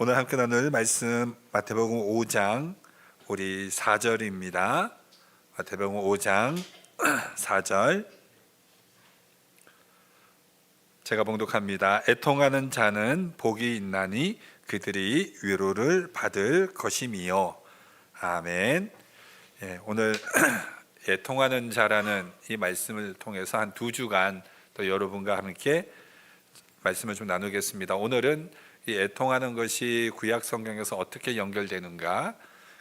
오늘 함께 나눌 말씀 마태복음 5장 우리 4절입니다. 마태복음 5장 4절 제가 봉독합니다. 애통하는 자는 복이 있나니 그들이 위로를 받을 것임이요. 아멘. 예, 오늘 애통하는 자라는 이 말씀을 통해서 한 두 주간 또 여러분과 함께 말씀을 좀 나누겠습니다. 오늘은 이 애통하는 것이 구약 성경에서 어떻게 연결되는가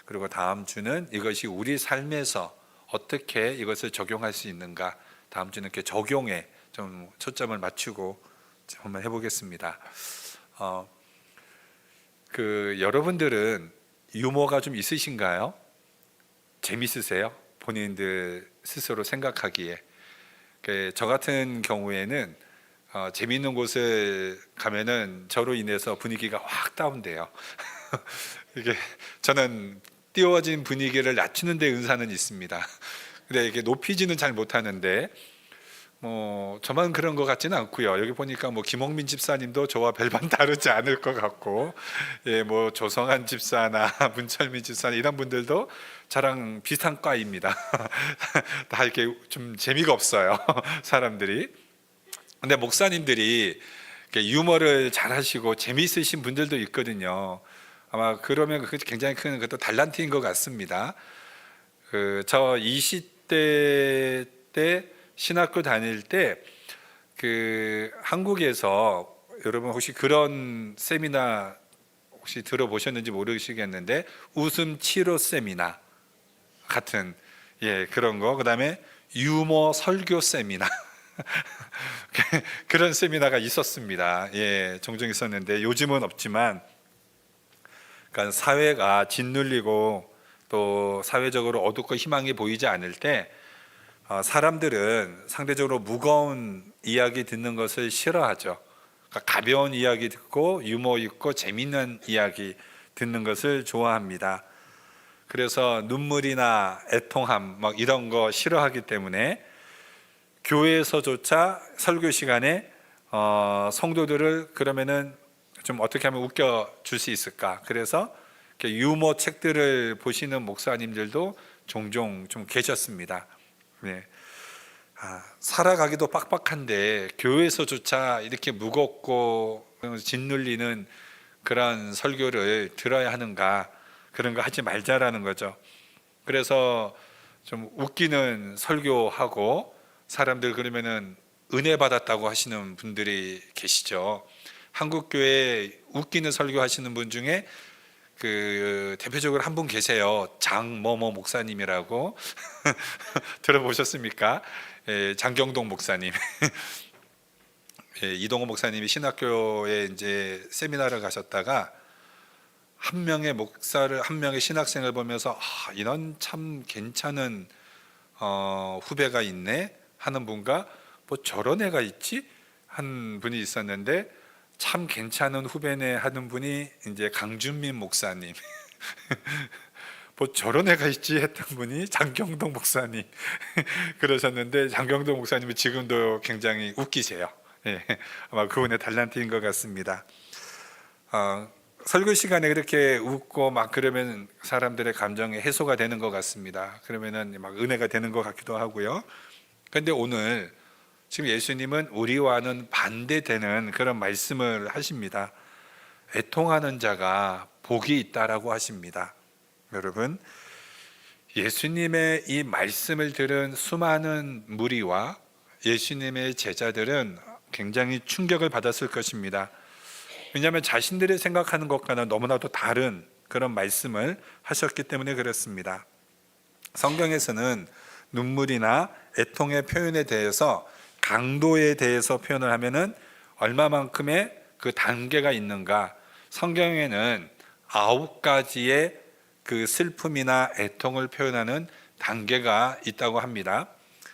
그리고 다음 주는 이것이 우리 삶에서 어떻게 이것을 적용할 수 있는가 다음 주는 이렇게 적용에 좀 초점을 맞추고 한번 해보겠습니다. 어, 그 여러분들은 유머가 좀 있으신가요? 재밌으세요? 본인들 스스로 생각하기에 그 저 같은 경우에는 어, 재미있는 곳을 가면은 저로 인해서 분위기가 확 다운돼요. 이게 저는 띄워진 분위기를 낮추는 데 은사는 있습니다. 근데 이게 높이지는 잘 못하는데 뭐 저만 그런 것 같지는 않고요. 여기 보니까 뭐 김홍민 집사님도 저와 별반 다르지 않을 것 같고, 예, 뭐 조성한 집사나 문철민 집사 이런 분들도 저랑 비슷한 과입니다. 다 이렇게 좀 재미가 없어요. 사람들이. 근데 목사님들이 유머를 잘하시고 재미있으신 분들도 있거든요. 아마 그러면 그게 굉장히 큰 그것도 달란트인 것 같습니다. 그 저 20대 때 신학교 다닐 때 그 한국에서 여러분 혹시 그런 세미나 혹시 들어보셨는지 모르시겠는데 웃음 치료 세미나 같은 예 그런 거 그다음에 유머 설교 세미나 그런 세미나가 있었습니다. 예 종종 있었는데 요즘은 없지만 그러니까 사회가 짓눌리고 또 사회적으로 어둡고 희망이 보이지 않을 때 어, 사람들은 상대적으로 무거운 이야기 듣는 것을 싫어하죠. 그러니까 가벼운 이야기 듣고 유머 있고 재밌는 이야기 듣는 것을 좋아합니다. 그래서 눈물이나 애통함 막 이런 거 싫어하기 때문에 교회에서조차 설교 시간에 어, 성도들을 그러면은 좀 어떻게 하면 웃겨 줄 수 있을까? 그래서 유머 책들을 보시는 목사님들도 종종 좀 계셨습니다. 네. 아, 살아가기도 빡빡한데 교회에서조차 이렇게 무겁고 짓눌리는 그런 설교를 들어야 하는가 그런 거 하지 말자라는 거죠. 그래서 좀 웃기는 설교하고 사람들 그러면은 은혜 받았다고 하시는 분들이 계시죠. 한국 교회 웃기는 설교 하시는 분 중에 그 대표적으로 한 분 계세요. 장뭐뭐 목사님이라고 들어보셨습니까? 예, 장경동 목사님. 예, 이동호 목사님이 신학교에 이제 세미나를 가셨다가 한 명의 목사를 한 명의 신학생을 보면서 아, 이런 참 괜찮은 어, 후배가 있네 하는 분과 뭐 저런 애가 있지 한 분이 있었는데 참 괜찮은 후배네 하는 분이 이제 강준민 목사님. 뭐 저런 애가 있지 했던 분이 장경동 목사님 그러셨는데 장경동 목사님이 지금도 굉장히 웃기세요. 예, 아마 그분의 달란트인 것 같습니다. 어, 설교 시간에 그렇게 웃고 막 그러면 사람들의 감정이 해소가 되는 것 같습니다. 그러면은 막 은혜가 되는 것 같기도 하고요. 그런데 오늘 지금 예수님은 우리와는 반대되는 그런 말씀을 하십니다. 애통하는 자가 복이 있다라고 하십니다. 여러분, 예수님의 이 말씀을 들은 수많은 무리와 예수님의 제자들은 굉장히 충격을 받았을 것입니다. 왜냐하면 자신들이 생각하는 것과는 너무나도 다른 그런 말씀을 하셨기 때문에 그렇습니다. 성경에서는 눈물이나 애통의 표현에 대해서 강도에 대해서 표현을 하면은 얼마만큼의 그 단계가 있는가? 성경에는 아홉 가지의 그 슬픔이나 애통을 표현하는 단계가 있다고 합니다.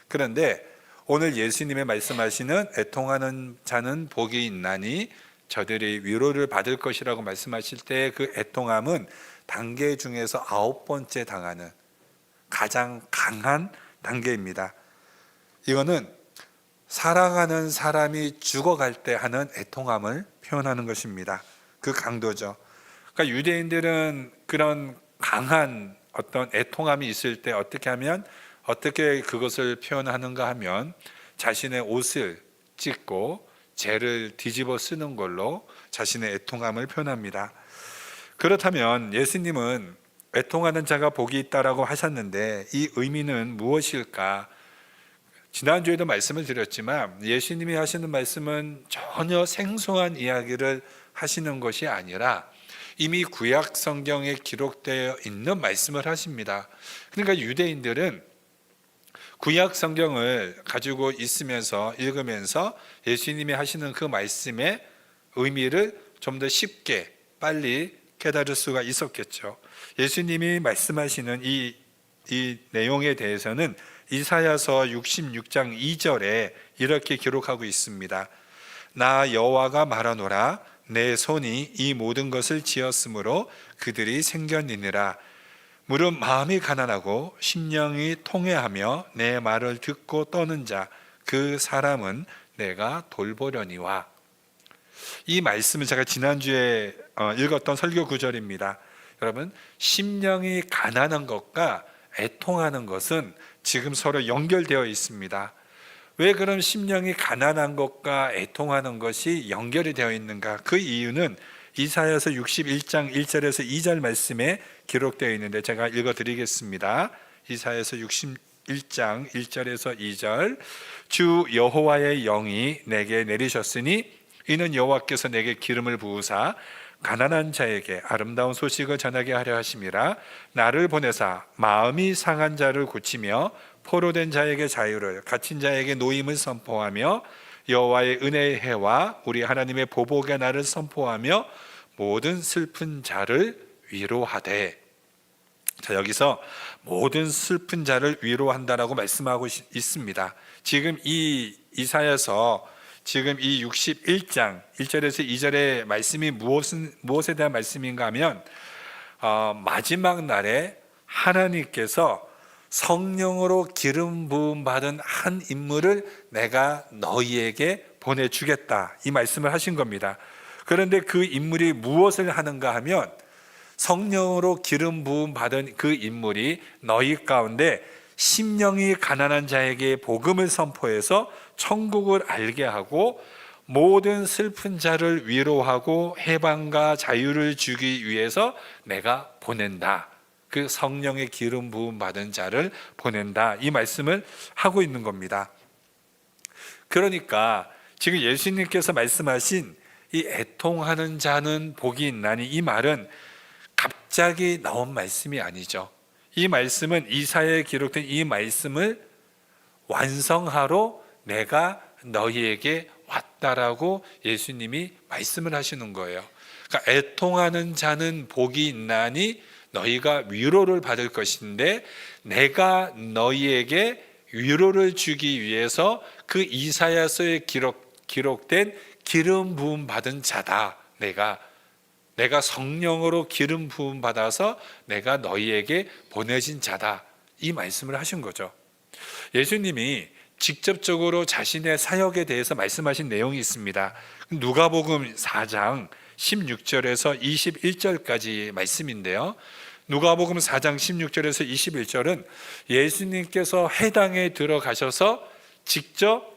그런데 오늘 예수님의 말씀하시는 애통하는 자는 복이 있나니 저들이 위로를 받을 것이라고 말씀하실 때 그 애통함은 단계 중에서 아홉 번째 당하는 가장 강한 단계입니다. 이거는 사랑하는 사람이 죽어갈 때 하는 애통함을 표현하는 것입니다. 그 강도죠. 그러니까 유대인들은 그런 강한 어떤 애통함이 있을 때 어떻게 하면 어떻게 그것을 표현하는가 하면 자신의 옷을 찢고 죄를 뒤집어 쓰는 걸로 자신의 애통함을 표현합니다. 그렇다면 예수님은 애통하는 자가 복이 있다라고 하셨는데 이 의미는 무엇일까? 지난주에도 말씀을 드렸지만 예수님이 하시는 말씀은 전혀 생소한 이야기를 하시는 것이 아니라 이미 구약 성경에 기록되어 있는 말씀을 하십니다. 그러니까 유대인들은 구약 성경을 가지고 있으면서 읽으면서 예수님이 하시는 그 말씀의 의미를 좀 더 쉽게 빨리 깨달을 수가 있었겠죠. 예수님이 말씀하시는 이, 이 내용에 대해서는 이사야서 66장 2절에 이렇게 기록하고 있습니다. 나 여호와가 말하노라 내 손이 이 모든 것을 지었으므로 그들이 생겼느니라 무릇 마음이 가난하고 심령이 통회하며 내 말을 듣고 떠는 자 그 사람은 내가 돌보려니와 이 말씀을 제가 지난주에 어, 읽었던 설교 구절입니다. 여러분 심령이 가난한 것과 애통하는 것은 지금 서로 연결되어 있습니다. 왜 그럼 심령이 가난한 것과 애통하는 것이 연결이 되어 있는가? 그 이유는 이사야서 61장 1절에서 2절 말씀에 기록되어 있는데 제가 읽어 드리겠습니다. 이사야서 61장 1절에서 2절 주 여호와의 영이 내게 내리셨으니 이는 여호와께서 내게 기름을 부으사 가난한 자에게 아름다운 소식을 전하게 하려 하심이라 나를 보내사 마음이 상한 자를 고치며 포로된 자에게 자유를 갇힌 자에게 노임을 선포하며 여호와의 은혜의 해와 우리 하나님의 보복의 날을 선포하며 모든 슬픈 자를 위로하되 자 여기서 모든 슬픈 자를 위로한다라고 말씀하고 있- 있습니다. 지금 이 이사야서 지금 이 61장 1절에서 2절의 말씀이 무엇은 무엇에 대한 말씀인가 하면 어, 마지막 날에 하나님께서 성령으로 기름 부음 받은 한 인물을 내가 너희에게 보내 주겠다. 이 말씀을 하신 겁니다. 그런데 그 인물이 무엇을 하는가 하면 성령으로 기름 부음 받은 그 인물이 너희 가운데 심령이 가난한 자에게 복음을 선포해서 천국을 알게 하고 모든 슬픈 자를 위로하고 해방과 자유를 주기 위해서 내가 보낸다. 그 성령의 기름 부음 받은 자를 보낸다. 이 말씀을 하고 있는 겁니다. 그러니까 지금 예수님께서 말씀하신 이 애통하는 자는 복이 있나니 이 말은 갑자기 나온 말씀이 아니죠. 이 말씀은 이사야에 기록된 이 말씀을 완성하러 내가 너희에게 왔다라고 예수님이 말씀을 하시는 거예요. 그러니까 애통하는 자는 복이 있나니 너희가 위로를 받을 것인데 내가 너희에게 위로를 주기 위해서 그 이사야서에 기록 기록된 기름 부음 받은 자다. 내가 내가 성령으로 기름 부음 받아서 내가 너희에게 보내진 자다. 이 말씀을 하신 거죠. 예수님이 직접적으로 자신의 사역에 대해서 말씀하신 내용이 있습니다. 누가복음 4장 16절에서 21절까지 말씀인데요. 누가복음 4장 16절에서 21절은 예수님께서 해당에 들어가셔서 직접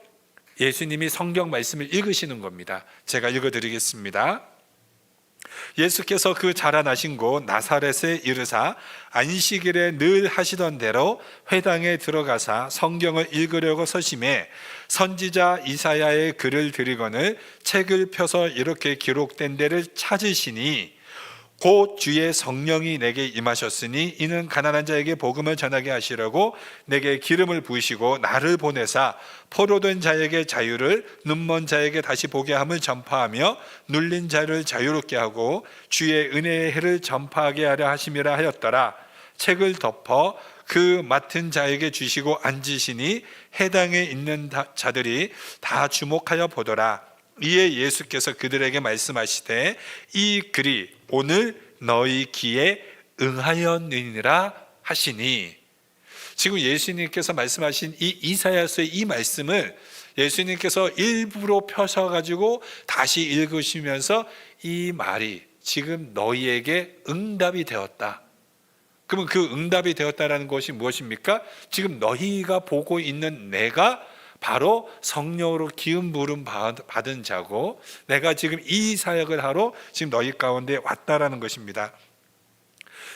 예수님이 성경 말씀을 읽으시는 겁니다. 제가 읽어 드리겠습니다. 예수께서 그 자라나신 곳 나사렛에 이르사 안식일에 늘 하시던 대로 회당에 들어가사 성경을 읽으려고 서심해 선지자 이사야의 글을 드리거늘 책을 펴서 이렇게 기록된 데를 찾으시니 곧 주의 성령이 내게 임하셨으니 이는 가난한 자에게 복음을 전하게 하시려고 내게 기름을 부으시고 나를 보내사 포로된 자에게 자유를 눈먼 자에게 다시 보게 함을 전파하며 눌린 자를 자유롭게 하고 주의 은혜의 해를 전파하게 하려 하심이라 하였더라. 책을 덮어 그 맡은 자에게 주시고 앉으시니 해당에 있는 다- 자들이 다 주목하여 보더라. 이에 예수께서 그들에게 말씀하시되 이 글이 오늘 너희 귀에 응하였느니라 하시니 지금 예수님께서 말씀하신 이 이사야서의 이 말씀을 예수님께서 일부러 펴서 가지고 다시 읽으시면서 이 말이 지금 너희에게 응답이 되었다. 그러면 그 응답이 되었다라는 것이 무엇입니까? 지금 너희가 보고 있는 내가 바로 성령으로 기름 부름 받은 자고 내가 지금 이 사역을 하러 지금 너희 가운데 왔다라는 것입니다.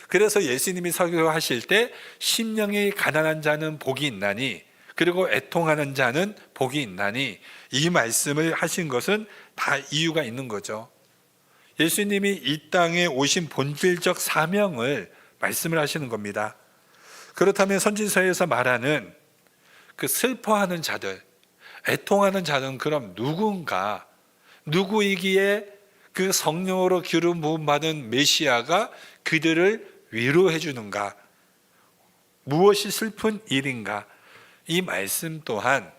그래서 예수님이 설교하실 때 심령이 가난한 자는 복이 있나니 그리고 애통하는 자는 복이 있나니 이 말씀을 하신 것은 다 이유가 있는 거죠. 예수님이 이 땅에 오신 본질적 사명을 말씀을 하시는 겁니다. 그렇다면 선지서에서 말하는 그 슬퍼하는 자들, 애통하는 자는 그럼 누군가, 누구이기에 그 성령으로 기름 부음 받은 메시아가 그들을 위로해 주는가? 무엇이 슬픈 일인가? 이 말씀 또한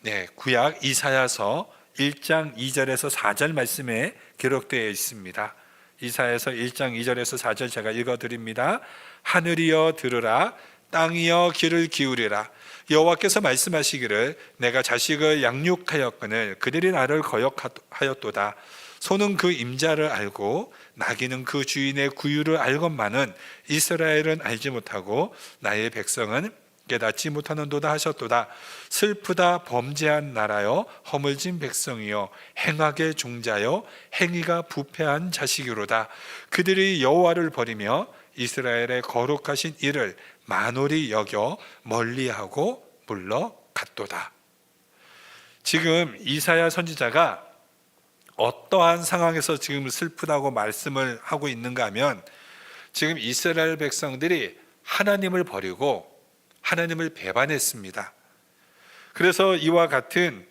네, 구약 이사야서 1장 2절에서 4절 말씀에 기록되어 있습니다. 이사야서 1장 2절에서 4절 제가 읽어 드립니다. 하늘이여 들으라 땅이여 귀를 기울이라 여호와께서 말씀하시기를 내가 자식을 양육하였거늘 그들이 나를 거역하였도다. 소는 그 임자를 알고 나귀는 그 주인의 구유를 알건만은 이스라엘은 알지 못하고 나의 백성은 깨닫지 못하는도다 하셨도다. 슬프다 범죄한 나라여 허물진 백성이여 행악의 종자여 행위가 부패한 자식이로다. 그들이 여호와를 버리며 이스라엘의 거룩하신 이를 만홀히 여겨 멀리하고 물러갔도다 지금 이사야 선지자가 어떠한 상황에서 지금 슬프다고 말씀을 하고 있는가 하면 지금 이스라엘 백성들이 하나님을 버리고 하나님을 배반했습니다. 그래서 이와 같은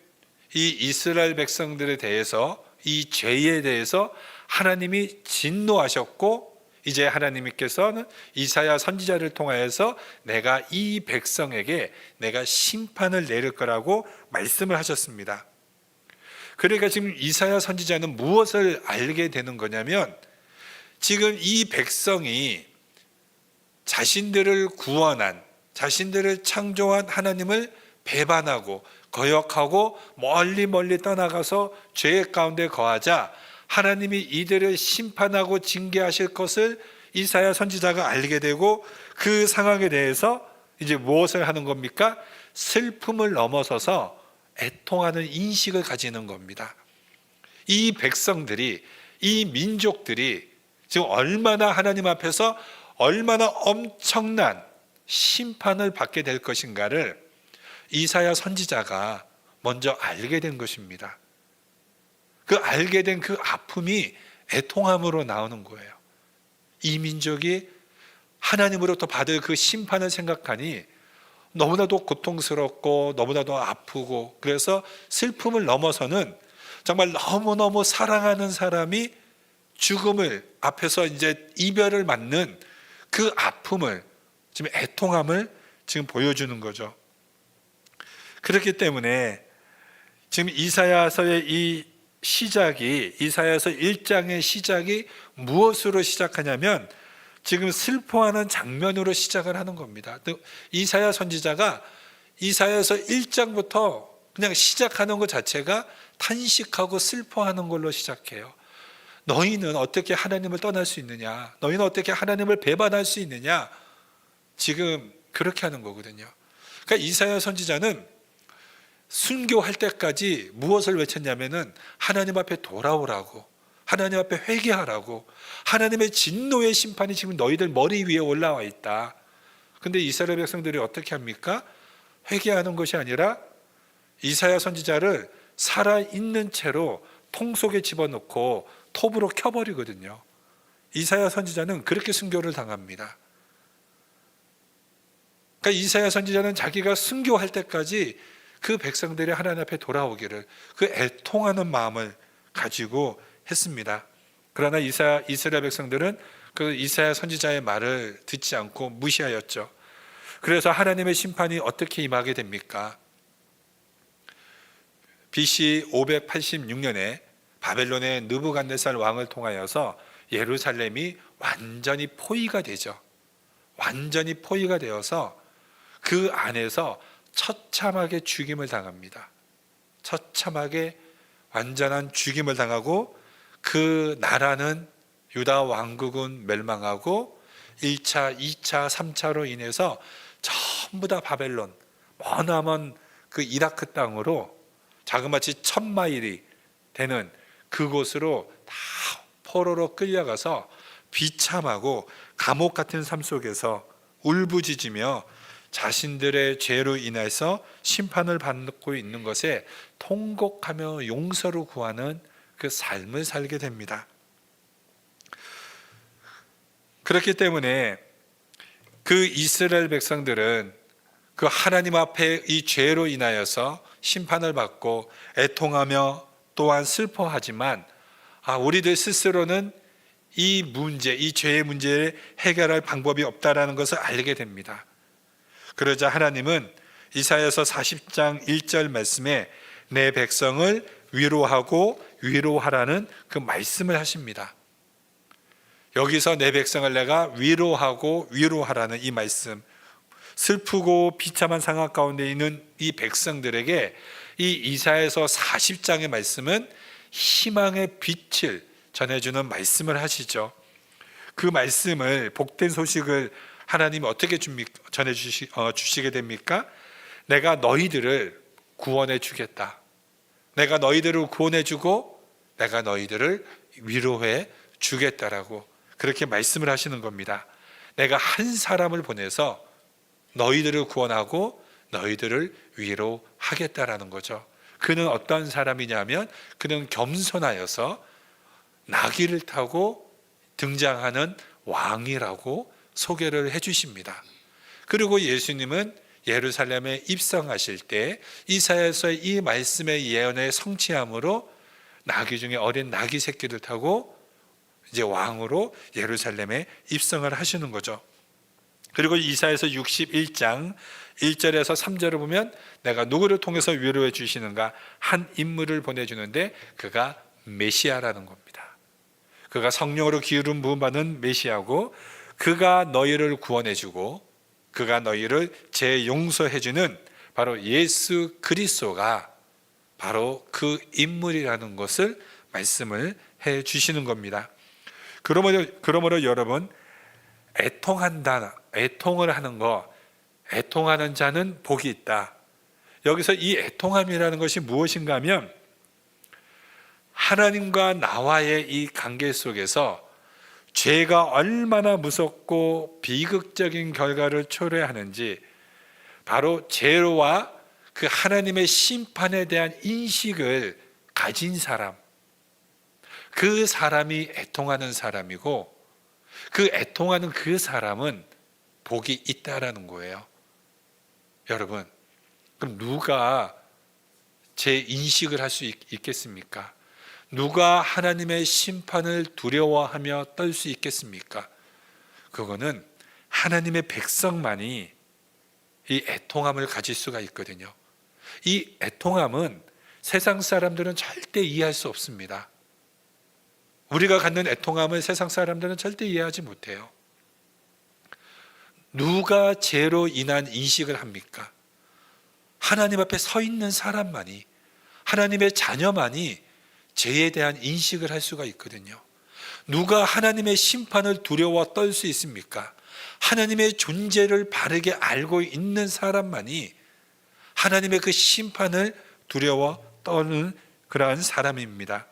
이 이스라엘 백성들에 대해서 이 죄에 대해서 하나님이 진노하셨고 이제 하나님께서는 이사야 선지자를 통하여서 내가 이 백성에게 내가 심판을 내릴 거라고 말씀을 하셨습니다. 그러니까 지금 이사야 선지자는 무엇을 알게 되는 거냐면 지금 이 백성이 자신들을 구원한 자신들을 창조한 하나님을 배반하고 거역하고 멀리 멀리 떠나가서 죄 가운데 거하자 하나님이 이들을 심판하고 징계하실 것을 이사야 선지자가 알게 되고 그 상황에 대해서 이제 무엇을 하는 겁니까? 슬픔을 넘어서서 애통하는 인식을 가지는 겁니다. 이 백성들이 이 민족들이 지금 얼마나 하나님 앞에서 얼마나 엄청난 심판을 받게 될 것인가를 이사야 선지자가 먼저 알게 된 것입니다. 그 알게 된 그 아픔이 애통함으로 나오는 거예요. 이 민족이 하나님으로부터 받을 그 심판을 생각하니 너무나도 고통스럽고 너무나도 아프고 그래서 슬픔을 넘어서는 정말 너무너무 사랑하는 사람이 죽음을 앞에서 이제 이별을 맞는 그 아픔을 지금 애통함을 지금 보여주는 거죠. 그렇기 때문에 지금 이사야서의 이 시작이 이사야서 1장의 시작이 무엇으로 시작하냐면 지금 슬퍼하는 장면으로 시작을 하는 겁니다. 이사야 선지자가 이사야서 1장부터 그냥 시작하는 것 자체가 탄식하고 슬퍼하는 걸로 시작해요. 너희는 어떻게 하나님을 떠날 수 있느냐? 너희는 어떻게 하나님을 배반할 수 있느냐? 지금 그렇게 하는 거거든요. 그러니까 이사야 선지자는 순교할 때까지 무엇을 외쳤냐면은 하나님 앞에 돌아오라고 하나님 앞에 회개하라고 하나님의 진노의 심판이 지금 너희들 머리 위에 올라와 있다. 근데 이스라엘 백성들이 어떻게 합니까? 회개하는 것이 아니라 이사야 선지자를 살아 있는 채로 통 속에 집어넣고 톱으로 켜버리거든요. 이사야 선지자는 그렇게 순교를 당합니다. 그러니까 이사야 선지자는 자기가 순교할 때까지 그 백성들이 하나님 앞에 돌아오기를 그 애통하는 마음을 가지고 했습니다. 그러나 이사 이스라엘 백성들은 그 이사야 선지자의 말을 듣지 않고 무시하였죠. 그래서 하나님의 심판이 어떻게 임하게 됩니까? BC 586년에 바벨론의 느부갓네살 왕을 통하여서 예루살렘이 완전히 포위가 되죠. 완전히 포위가 되어서 그 안에서 처참하게 죽임을 당합니다. 처참하게 완전한 죽임을 당하고 그 나라는 유다 왕국은 멸망하고 1차, 2차, 3차로 인해서 전부 다 바벨론 머나먼 그 이라크 땅으로 자그마치 천 마일이 되는 그곳으로 다 포로로 끌려가서 비참하고 감옥 같은 삶 속에서 울부짖으며 자신들의 죄로 인해서 심판을 받고 있는 것에 통곡하며 용서를 구하는 그 삶을 살게 됩니다. 그렇기 때문에 그 이스라엘 백성들은 그 하나님 앞에 이 죄로 인하여서 심판을 받고 애통하며 또한 슬퍼하지만 아, 우리들 스스로는 이 문제, 이 죄의 문제를 해결할 방법이 없다라는 것을 알게 됩니다. 그러자 하나님은 이사야서 40장 1절 말씀에 내 백성을 위로하고 위로하라는 그 말씀을 하십니다. 여기서 내 백성을 내가 위로하고 위로하라는 이 말씀, 슬프고 비참한 상황 가운데 있는 이 백성들에게 이 이사에서 40장의 말씀은 희망의 빛을 전해주는 말씀을 하시죠. 그 말씀을 복된 소식을 하나님이 어떻게 전해 주시, 어, 주시게 됩니까? 내가 너희들을 구원해 주겠다. 내가 너희들을 구원해 주고 내가 너희들을 위로해 주겠다라고 그렇게 말씀을 하시는 겁니다. 내가 한 사람을 보내서 너희들을 구원하고 너희들을 위로하겠다라는 거죠. 그는 어떤 사람이냐면 그는 겸손하여서 나귀를 타고 등장하는 왕이라고 소개를 해 주십니다. 그리고 예수님은 예루살렘에 입성하실 때 이사야서의 이 말씀의 예언의 성취함으로 나귀 중에 어린 나귀 새끼를 타고 이제 왕으로 예루살렘에 입성을 하시는 거죠. 그리고 이사에서 61장 1절에서 3절을 보면 내가 누구를 통해서 위로해 주시는가 한 인물을 보내주는데 그가 메시아라는 겁니다. 그가 성령으로 기름 부음 받은 메시아고 그가 너희를 구원해 주고 그가 너희를 재용서해 주는 바로 예수 그리스도가 바로 그 인물이라는 것을 말씀을 해 주시는 겁니다. 그러므로, 그러므로 여러분 애통한다, 애통을 하는 거, 애통하는 자는 복이 있다. 여기서 이 애통함이라는 것이 무엇인가 하면 하나님과 나와의 이 관계 속에서 죄가 얼마나 무섭고 비극적인 결과를 초래하는지 바로 죄와 그 하나님의 심판에 대한 인식을 가진 사람, 그 사람이 애통하는 사람이고 그 애통하는 그 사람은 복이 있다라는 거예요. 여러분, 그럼 누가 제 인식을 할 수 있겠습니까? 누가 하나님의 심판을 두려워하며 떨 수 있겠습니까? 그거는 하나님의 백성만이 이 애통함을 가질 수가 있거든요. 이 애통함은 세상 사람들은 절대 이해할 수 없습니다. 우리가 갖는 애통함을 세상 사람들은 절대 이해하지 못해요. 누가 죄로 인한 인식을 합니까? 하나님 앞에 서 있는 사람만이, 하나님의 자녀만이 죄에 대한 인식을 할 수가 있거든요. 누가 하나님의 심판을 두려워 떨 수 있습니까? 하나님의 존재를 바르게 알고 있는 사람만이 하나님의 그 심판을 두려워 떠는 그러한 사람입니다.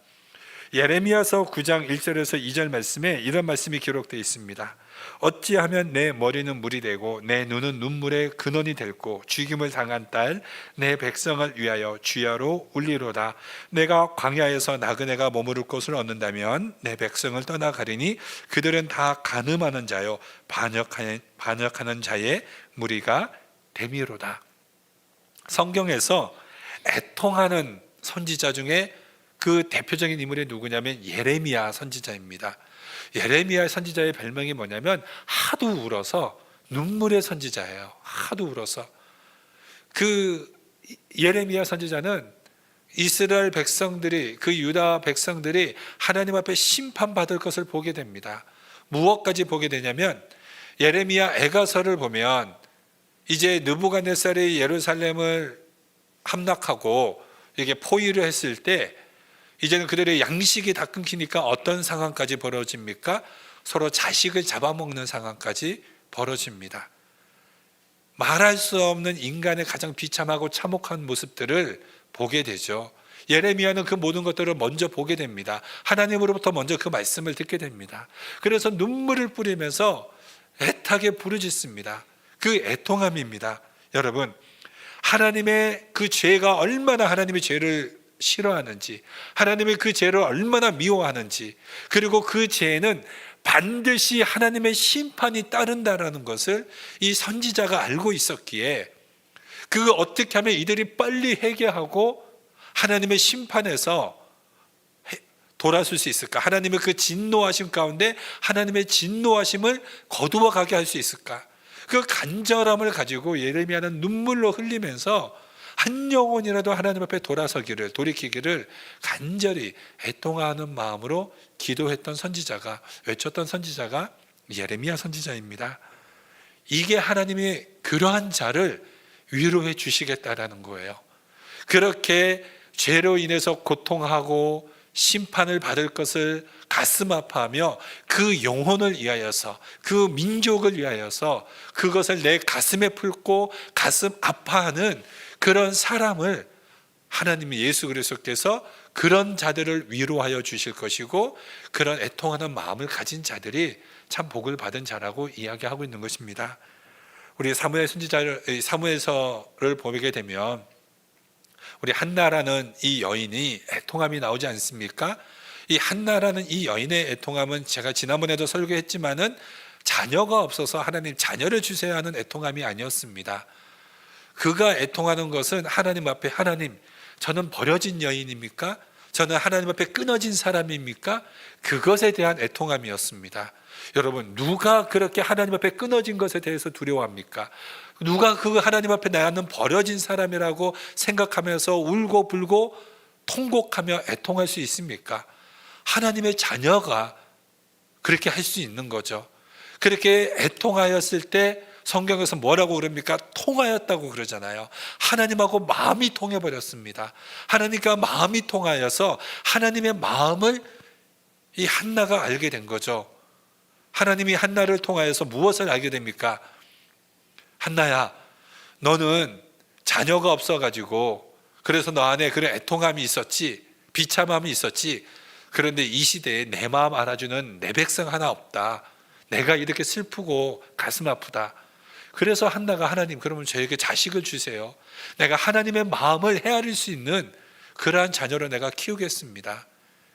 예레미야서 9장 1절에서 2절 말씀에 이런 말씀이 기록되어 있습니다. 어찌하면 내 머리는 물이 되고 내 눈은 눈물의 근원이 될고 죽임을 당한 딸 내 백성을 위하여 주야로 울리로다. 내가 광야에서 나그네가 머무를 곳을 얻는다면 내 백성을 떠나가리니 그들은 다 간음하는 자요. 반역하는, 반역하는 자의 무리가 되미로다. 성경에서 애통하는 선지자 중에 그 대표적인 인물이 누구냐면 예레미야 선지자입니다. 예레미야 선지자의 별명이 뭐냐면 하도 울어서 눈물의 선지자예요. 하도 울어서 그 예레미야 선지자는 이스라엘 백성들이 그 유다 백성들이 하나님 앞에 심판받을 것을 보게 됩니다. 무엇까지 보게 되냐면 예레미야 애가서를 보면 이제 느부갓네살이 예루살렘을 함락하고 이게 포위를 했을 때 이제는 그들의 양식이 다 끊기니까 어떤 상황까지 벌어집니까? 서로 자식을 잡아먹는 상황까지 벌어집니다. 말할 수 없는 인간의 가장 비참하고 참혹한 모습들을 보게 되죠. 예레미야는 그 모든 것들을 먼저 보게 됩니다. 하나님으로부터 먼저 그 말씀을 듣게 됩니다. 그래서 눈물을 뿌리면서 애타게 부르짖습니다. 그 애통함입니다. 여러분, 하나님의 그 죄가 얼마나 하나님의 죄를 싫어하는지, 하나님의 그 죄를 얼마나 미워하는지, 그리고 그 죄는 반드시 하나님의 심판이 따른다라는 것을 이 선지자가 알고 있었기에 그 어떻게 하면 이들이 빨리 회개하고 하나님의 심판에서 해- 돌아설 수 있을까? 하나님의 그 진노하심 가운데 하나님의 진노하심을 거두어 가게 할 수 있을까? 그 간절함을 가지고 예레미야는 눈물로 흘리면서 한 영혼이라도 하나님 앞에 돌아서기를 돌이키기를 간절히 애통하는 마음으로 기도했던 선지자가 외쳤던 선지자가 예레미야 선지자입니다. 이게 하나님이 그러한 자를 위로해 주시겠다라는 거예요. 그렇게 죄로 인해서 고통하고 심판을 받을 것을 가슴 아파하며 그 영혼을 위하여서 그 민족을 위하여서 그것을 내 가슴에 품고 가슴 아파하는 그런 사람을 하나님이 예수 그리스도께서 그런 자들을 위로하여 주실 것이고 그런 애통하는 마음을 가진 자들이 참 복을 받은 자라고 이야기하고 있는 것입니다. 우리 사무엘 선지자를 사무엘서를 보게 되면 우리 한나라는 이 여인이 애통함이 나오지 않습니까? 이 한나라는 이 여인의 애통함은 제가 지난번에도 설교했지만은 자녀가 없어서 하나님 자녀를 주세요 하는 애통함이 아니었습니다. 그가 애통하는 것은 하나님 앞에 하나님 저는 버려진 여인입니까? 저는 하나님 앞에 끊어진 사람입니까? 그것에 대한 애통함이었습니다. 여러분 누가 그렇게 하나님 앞에 끊어진 것에 대해서 두려워합니까? 누가 그 하나님 앞에 나는 버려진 사람이라고 생각하면서 울고 불고 통곡하며 애통할 수 있습니까? 하나님의 자녀가 그렇게 할 수 있는 거죠. 그렇게 애통하였을 때 성경에서 뭐라고 그럽니까? 통하였다고 그러잖아요. 하나님하고 마음이 통해 버렸습니다. 하나님과 마음이 통하여서 하나님의 마음을 이 한나가 알게 된 거죠. 하나님이 한나를 통하여서 무엇을 알게 됩니까? 한나야, 너는 자녀가 없어가지고 그래서 너 안에 그런 애통함이 있었지, 비참함이 있었지. 그런데 이 시대에 내 마음 알아주는 내 백성 하나 없다. 내가 이렇게 슬프고 가슴 아프다. 그래서 한나가 하나님 그러면 저에게 자식을 주세요. 내가 하나님의 마음을 헤아릴 수 있는 그러한 자녀로 내가 키우겠습니다.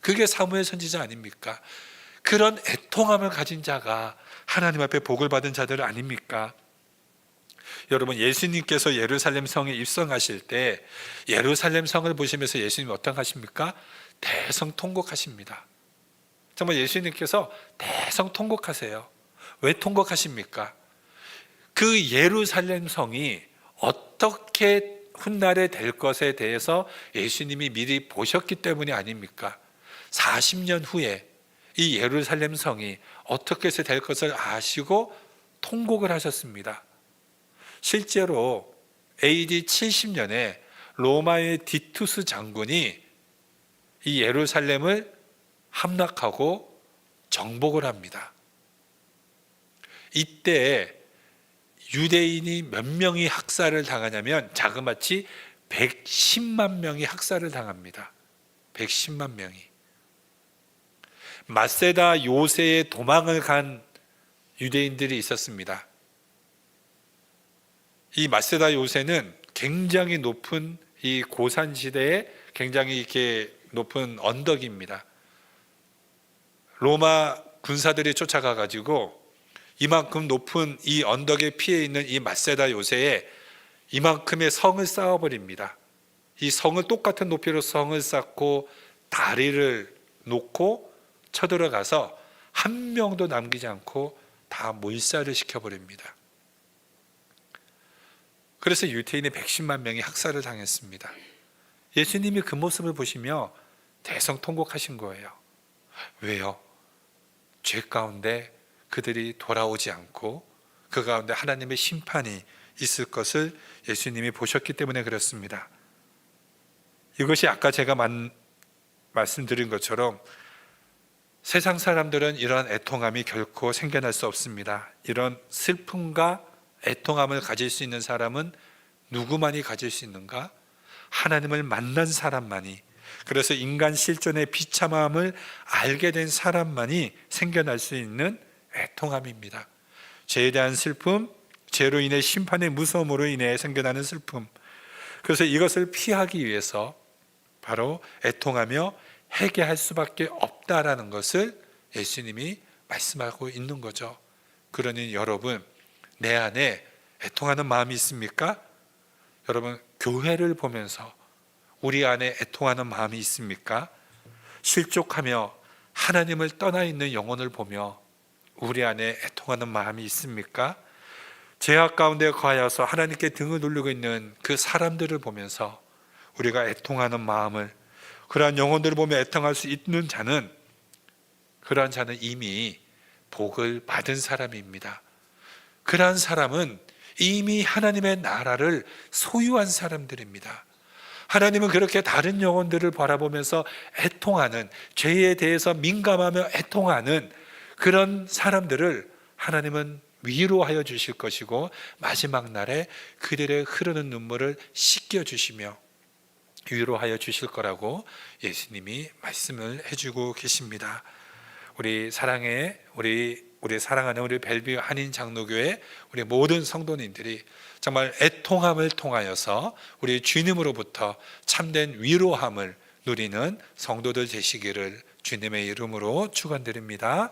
그게 사무엘 선지자 아닙니까? 그런 애통함을 가진 자가 하나님 앞에 복을 받은 자들 아닙니까? 여러분 예수님께서 예루살렘 성에 입성하실 때 예루살렘 성을 보시면서 예수님 어떤 하십니까? 대성 통곡하십니다. 정말 예수님께서 대성 통곡하세요. 왜 통곡하십니까? 그 예루살렘 성이 어떻게 훗날에 될 것에 대해서 예수님이 미리 보셨기 때문이 아닙니까? 40년 후에 이 예루살렘 성이 어떻게 해서 될 것을 아시고 통곡을 하셨습니다. 실제로 AD 70년에 로마의 디투스 장군이 이 예루살렘을 함락하고 정복을 합니다. 이때 유대인이 몇 명이 학살을 당하냐면 자그마치 110만 명이 학살을 당합니다. 110만 명이. 마세다 요새에 도망을 간 유대인들이 있었습니다. 이 마세다 요새는 굉장히 높은 이 고산 지대에 굉장히 이렇게 높은 언덕입니다. 로마 군사들이 쫓아가 가지고 이만큼 높은 이 언덕에 피해 있는 이 마세다 요새에 이만큼의 성을 쌓아버립니다. 이 성을 똑같은 높이로 성을 쌓고 다리를 놓고 쳐들어가서 한 명도 남기지 않고 다 몰살을 시켜버립니다. 그래서 유태인의 110만 명이 학살을 당했습니다. 예수님이 그 모습을 보시며 대성통곡하신 거예요. 왜요? 죄 가운데 그들이 돌아오지 않고 그 가운데 하나님의 심판이 있을 것을 예수님이 보셨기 때문에 그렇습니다. 이것이 아까 제가 만, 말씀드린 것처럼 세상 사람들은 이런 애통함이 결코 생겨날 수 없습니다. 이런 슬픔과 애통함을 가질 수 있는 사람은 누구만이 가질 수 있는가? 하나님을 만난 사람만이 그래서 인간 실존의 비참함을 알게 된 사람만이 생겨날 수 있는 애통함입니다. 죄에 대한 슬픔, 죄로 인해 심판의 무서움으로 인해 생겨나는 슬픔. 그래서 이것을 피하기 위해서 바로 애통하며 회개할 수밖에 없다라는 것을 예수님이 말씀하고 있는 거죠. 그러니 여러분 내 안에 애통하는 마음이 있습니까? 여러분 교회를 보면서 우리 안에 애통하는 마음이 있습니까? 실족하며 하나님을 떠나 있는 영혼을 보며 우리 안에 애통하는 마음이 있습니까? 죄악 가운데 거하여서 하나님께 등을 돌리고 있는 그 사람들을 보면서 우리가 애통하는 마음을 그러한 영혼들을 보며 애통할 수 있는 자는 그러한 자는 이미 복을 받은 사람입니다. 그러한 사람은 이미 하나님의 나라를 소유한 사람들입니다. 하나님은 그렇게 다른 영혼들을 바라보면서 애통하는 죄에 대해서 민감하며 애통하는 그런 사람들을 하나님은 위로하여 주실 것이고 마지막 날에 그들의 흐르는 눈물을 씻겨 주시며 위로하여 주실 거라고 예수님이 말씀을 해주고 계십니다. 우리 사랑의 우리 우리 사랑하는 우리 벨뷰 한인 장로교회 우리 모든 성도님들이 정말 애통함을 통하여서 우리 주님으로부터 참된 위로함을 누리는 성도들 되시기를 주님의 이름으로 축원드립니다.